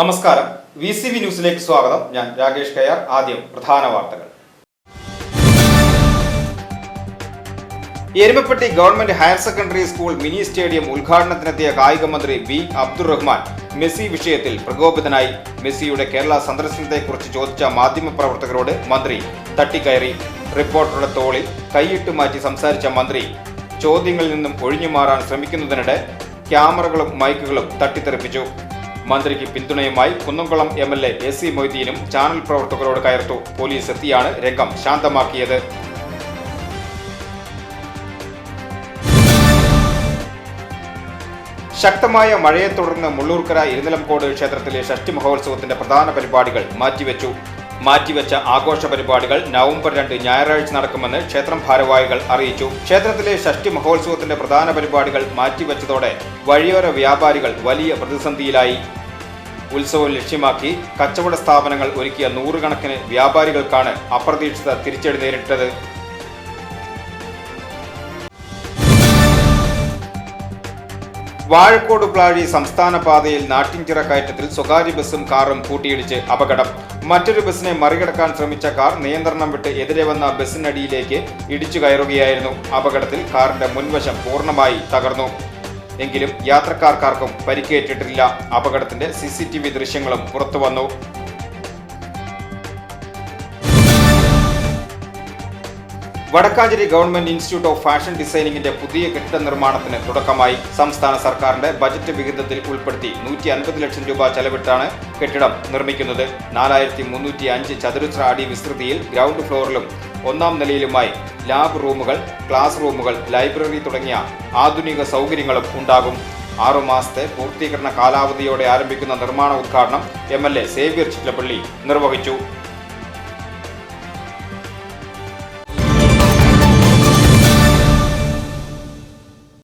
നമസ്കാരം. V C V ന്യൂസിലേക്ക് സ്വാഗതം. ഞാൻ രാകേഷ് കയ്യാർ. ആദ്യം പ്രധാന വാർത്തകൾ. Erumapetty government higher secondary school mini stadium ഉദ്ഘാടനത്തിനെത്തിയ കായിക മന്ത്രി ബി അബ്ദുറഹ്മാൻ മെസ്സി വിഷയത്തിൽ പ്രകോപിതനായി. മെസ്സിയുടെ കേരള സന്ദർശനത്തെക്കുറിച്ച് ചോദിച്ച മാധ്യമപ്രവർത്തകരോട് മന്ത്രി തട്ടിക്കയറി. റിപ്പോർട്ടറുടെ തോളിൽ കൈയിട്ട് മാറ്റി സംസാരിച്ച മന്ത്രി ചോദ്യങ്ങളിൽ നിന്നും ഒഴിഞ്ഞു മാറാൻ ശ്രമിക്കുന്നതിനിടെ ക്യാമറകളും മൈക്കുകളും തട്ടിത്തെറിപ്പിച്ചു. മന്ത്രിക്ക് പിന്തുണയുമായി Kunnamkulam M L A A C മൊയ്തീനും channel പ്രവർത്തകരോട് കയർത്തു. പോലീസ് എത്തിയാണ് രംഗം ശാന്തമാക്കിയത്. ശക്തമായ മഴയെ തുടർന്ന് മുള്ളൂർക്കര ഇരുനിലംകോട് ക്ഷേത്രത്തിലെ ഷഷ്ടി മഹോത്സവത്തിന്റെ പ്രധാന പരിപാടികൾ മാറ്റിവെച്ചു. മാറ്റിവെച്ച ആഘോഷ പരിപാടികൾ നവംബർ രണ്ട് ഞായറാഴ്ച നടക്കുമെന്ന് ക്ഷേത്രം ഭാരവാഹികൾ അറിയിച്ചു. ക്ഷേത്രത്തിലെ ഷഷ്ടി മഹോത്സവത്തിന്റെ പ്രധാന പരിപാടികൾ മാറ്റിവെച്ചതോടെ വഴിയോര വ്യാപാരികൾ വലിയ പ്രതിസന്ധിയിലായി. ഉത്സവം ലക്ഷ്യമാക്കി കച്ചവട സ്ഥാപനങ്ങൾ ഒരുക്കിയ നൂറുകണക്കിന് വ്യാപാരികൾക്കാണ് അപ്രതീക്ഷിത തിരിച്ചടി നേരിട്ടത്. വാഴക്കോട് പ്ലാഴി സംസ്ഥാന പാതയിൽ നാട്ടിൻചിറ കയറ്റത്തിൽ സ്വകാര്യ ബസ്സും കാറും കൂട്ടിയിടിച്ച് അപകടം. മറ്റൊരു ബസ്സിനെ മറികടക്കാൻ ശ്രമിച്ച കാർ നിയന്ത്രണം വിട്ട് എതിരെ വന്ന ബസ്സിനടിയിലേക്ക് ഇടിച്ചു കയറുകയായിരുന്നു. അപകടത്തിൽ കാറിന്റെ മുൻവശം പൂർണമായി തകർന്നു. എങ്കിലും യാത്രക്കാർക്കാർക്കും പരിക്കേറ്റിട്ടില്ല. അപകടത്തിന്റെ സി ദൃശ്യങ്ങളും പുറത്തുവന്നു. Vadakkanchery government institute of fashion ഡിസൈനിങ്ങിന്റെ പുതിയ കെട്ടിട നിർമ്മാണത്തിന് തുടക്കമായി. സംസ്ഥാന സർക്കാരിന്റെ ബജറ്റ് വിഹിതത്തിൽ ഉൾപ്പെടുത്തി നൂറ്റി അൻപത് ലക്ഷം രൂപ ചെലവിട്ടാണ് കെട്ടിടം നിർമ്മിക്കുന്നത്. നാലായിരത്തി മുന്നൂറ്റി അഞ്ച് ചതുരശ്ര അടി വിസ്തൃതിയിൽ ഗ്രൗണ്ട് ഫ്ലോറിലും ഒന്നാം നിലയിലുമായി ലാബ് റൂമുകൾ ക്ലാസ് റൂമുകൾ ലൈബ്രറി തുടങ്ങിയ ആധുനിക സൗകര്യങ്ങളും ഉണ്ടാകും. ആറു മാസത്തെ പൂർത്തീകരണ കാലാവധിയോടെ ആരംഭിക്കുന്ന നിർമ്മാണ ഉദ്ഘാടനം M L A Xavier Chittilappilly നിർവഹിച്ചു.